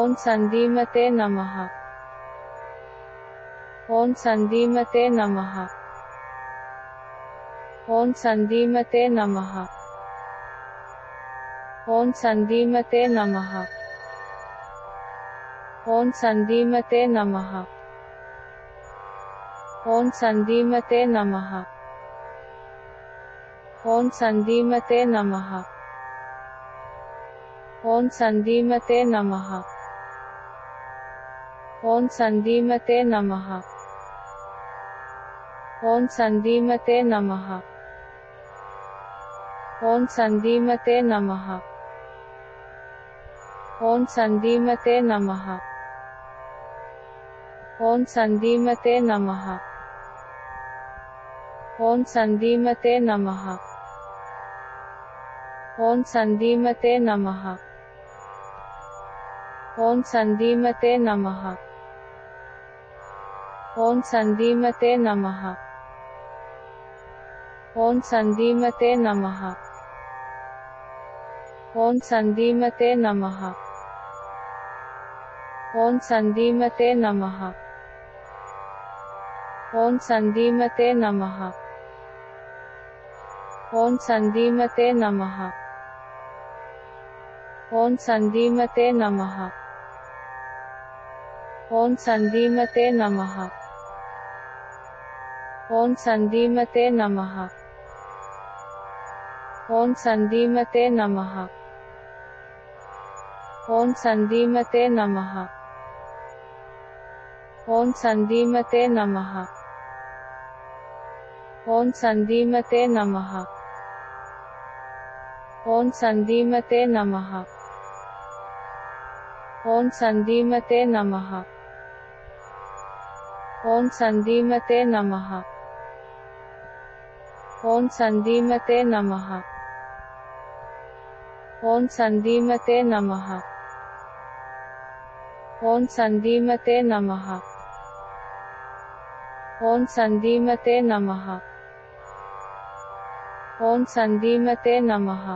ॐ सन्दीमते नमः ॐ सन्दीमते नमः ॐ सन्दीमते नमः ॐ सन्दीमते नमः ॐ सन्दीमते नमः ॐ सन्दीमते नमः ॐ सन्दीमते नमः ॐ सन्दीमते नमः ॐ सन्दीमते नमः। ॐ सन्दीमते नमः। ॐ सन्दीमते नमः। ॐ सन्दीमते नमः। ॐ सन्दीमते नमः। ॐ सन्दीमते नमः। ॐ सन्दीमते नमः। ॐ सन्दीमते नमः। ॐ सन्दीमते नमः। ॐ सन्दीमते नमः। ॐ सन्दीमते नमः। ॐ सन्दीमते नमः। ॐ सन्दीमते नमः। ॐ सन्दीमते नमः। ॐ सन्दीमते नमः। ॐ सन्दीमते नमः। ॐ सन्दीमते नमः ॐ सन्दीमते नमः ॐ सन्दीमते नमः ॐ सन्दीमते नमः ॐ सन्दीमते नमः ॐ सन्दीमते नमः ॐ सन्दीमते नमः ॐ सन्दीमते नमः ॐ सन्दीमते नमः। ॐ सन्दीमते नमः। ॐ सन्दीमते नमः। ॐ सन्दीमते नमः। ॐ सन्दीमते नमः।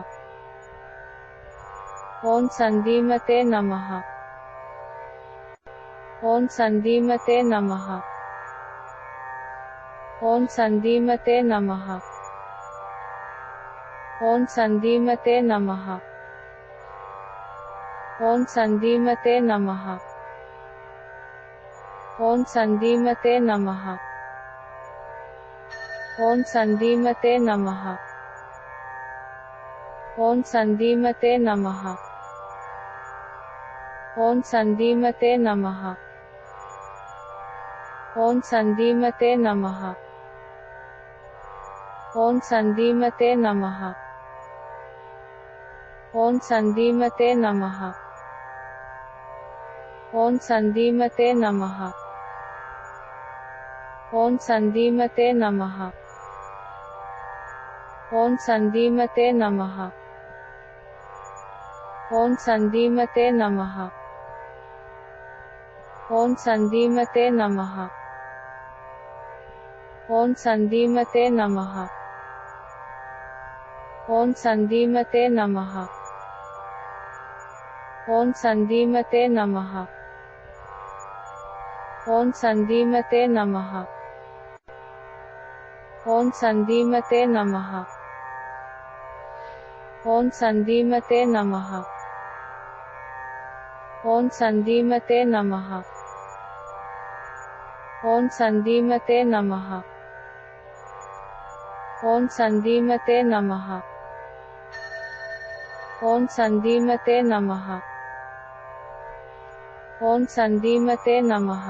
ॐ सन्दीमते नमः। ॐ सन्दीमते नमः। ॐ सन्दीमते नमः। ॐ सन्दीमते नमः ॐ सन्दीमते नमः ॐ सन्दीमते नमः ॐ सन्दीमते नमः ॐ सन्दीमते नमः ॐ सन्दीमते नमः ॐ सन्दीमते नमः ॐ सन्दीमते नमः ॐ सन्दीमते नमः ॐ सन्दीमते नमः ॐ सन्दीमते नमः ॐ सन्दीमते नमः ॐ सन्दीमते नमः ॐ सन्दीमते नमः ॐ सन्दीमते नमः ॐ सन्दीमते नमः ॐ सन्दीमते नमः। ॐ सन्दीमते नमः। ॐ सन्दीमते नमः। ॐ सन्दीमते नमः। ॐ सन्दीमते नमः। ॐ सन्दीमते नमः। ॐ सन्दीमते नमः। ॐ सन्दीमते नमः। ॐ सन्दीमते नमः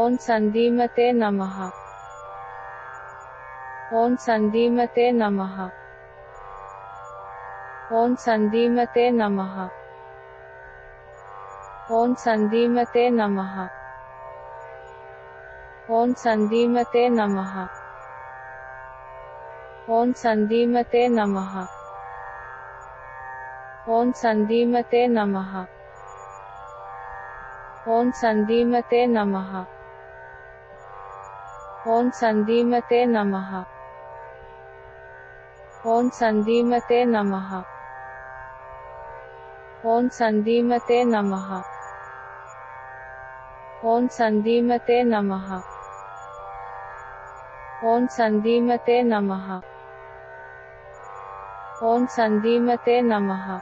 ॐ सन्दीमते नमः ॐ सन्दीमते नमः ॐ सन्दीमते नमः ॐ सन्दीमते नमः ॐ सन्दीमते नमः ॐ सन्दीमते नमः ॐ सन्दीमते नमः ॐ सन्दीमते नमः। ॐ सन्दीमते नमः। ॐ सन्दीमते नमः। ॐ सन्दीमते नमः। ॐ सन्दीमते नमः। ॐ सन्दीमते नमः। ॐ सन्दीमते नमः।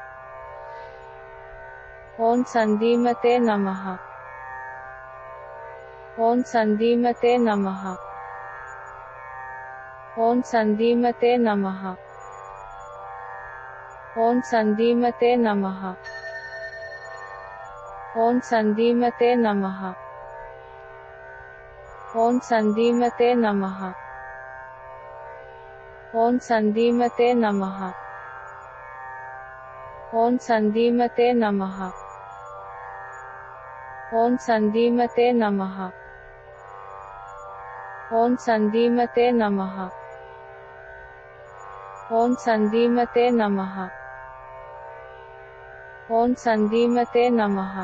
ॐ सन्दीमते नमः। ॐ सन्दीमते नमः। ॐ सन्दीमते नमः। ॐ सन्दीमते नमः। ॐ सन्दीमते नमः। ॐ सन्दीमते नमः। ॐ सन्दीमते नमः। ॐ सन्दीमते नमः। ॐ सन्दीमते नमः। ॐ सन्दीमते नमः ॐ सन्दीमते नमः ॐ सन्दीमते नमः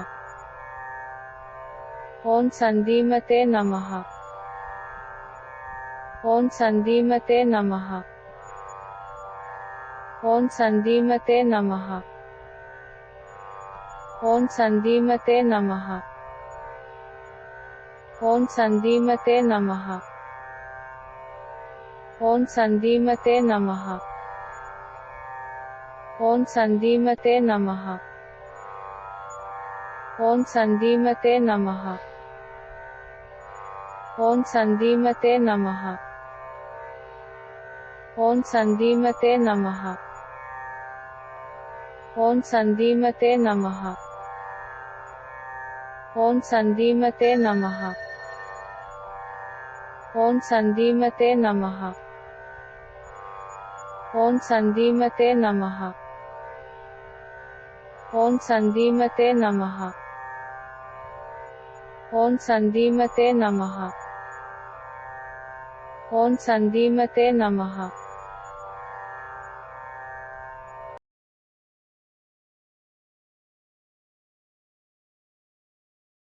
ॐ सन्दीमते नमः ॐ सन्दीमते नमः ॐ सन्दीमते नमः ॐ सन्दीमते नमः ॐ सन्दीमते नमः ॐ सन्दीमते नमः। ॐ सन्दीमते नमः। ॐ सन्दीमते नमः। ॐ सन्दीमते नमः। ॐ सन्दीमते नमः। ॐ सन्दीमते नमः। ॐ सन्दीमते नमः। ॐ सन्दीमते नमः। ॐ सन्दीमते नमः। ॐ सन्दीमते नमः। ॐ सन्दीमते नमः। ॐ सन्दीमते नमः।